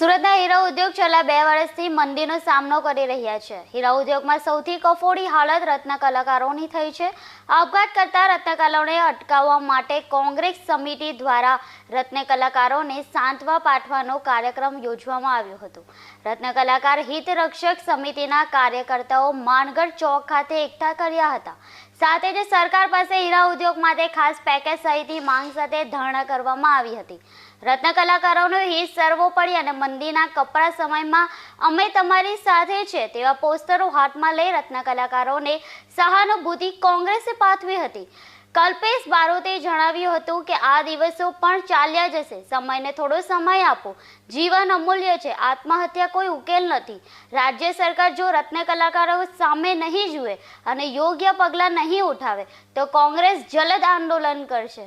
સુરતના હીરા ઉદ્યોગ છેલ્લા બે વર્ષથી મંદીનો સામનો કરી રહ્યા છે. હીરા ઉદ્યોગમાં સૌથી કફોડી હાલત રત્ન કલાકારોની થઈ છે. આપઘાત કરતા રત્નકલાઓને અટકાવવા માટે કોંગ્રેસ સમિતિ દ્વારા રત્ન કલાકારોને સાંત્વા પાઠવાનો કાર્યક્રમ યોજવામાં આવ્યો હતો. રત્ન કલાકાર હિતરક્ષક સમિતિના કાર્યકર્તાઓ માનગઢ ચોક ખાતે એકઠા કર્યા હતા. સાથે જ સરકાર પાસે હીરા ઉદ્યોગ માટે ખાસ પેકેજ સહિતની માંગ સાથે ધરણા કરવામાં આવી હતી. રત્ન કલાકારોનો હિત સર્વોપરી અને મંદીના કપરા સમયમાં અમે તમારી સાથે છે તેવા પોસ્ટરો હાથમાં લઈ રત્ન કલાકારોને સહાનુભૂતિ કોંગ્રેસે પાઠવી હતી. કલ્પેશ બારોતે જણાવ્યું હતું કે આ દિવસો પણ ચાલ્યા જશે. સમયને થોડો સમય આપો. જીવન અમૂલ્ય છે. આત્મહત્યા કોઈ ઉકેલ નથી. રાજ્ય સરકાર જો રત્ન કલાકારો સામે નહીં જુએ અને યોગ્ય પગલાં નહીં ઉઠાવે, તો કોંગ્રેસ જલદ આંદોલન કરશે.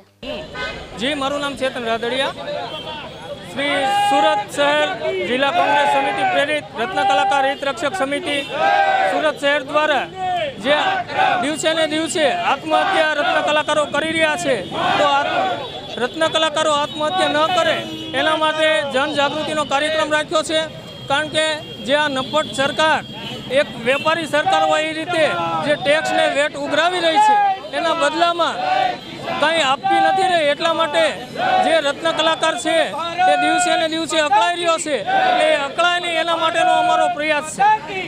જી, મારું નામ રાદડિયા. શ્રી સુરત શહેર જિલ્લા કોંગ્રેસ સમિતિ પ્રેરિત રત્ન કલાકાર હિત રક્ષક સમિતિ સુરત શહેર દ્વારા જે દિવસે ને દિવસે આત્મહત્યા રત્ન કલાકારો કરી રહ્યા છે. તો રત્ન કલાકારો આત્મહત્યા ન કરે એના માટે જનજાગૃતિનો કાર્યક્રમ રાખ્યો છે. કારણ કે જે આ નપટ સરકાર, એક વેપારી સરકાર હોય એ રીતે જે ટેક્સને વેટ ઉઘરાવી રહી છે, એના બદલામાં કંઈ આપતી નથી રહી. એટલા માટે જે રત્ન કલાકાર છે, તે દિવસે ને દિવસે અકળાઈ રહ્યો છે. એ અકળાય નહીં એના માટેનો અમારો પ્રયાસ છે.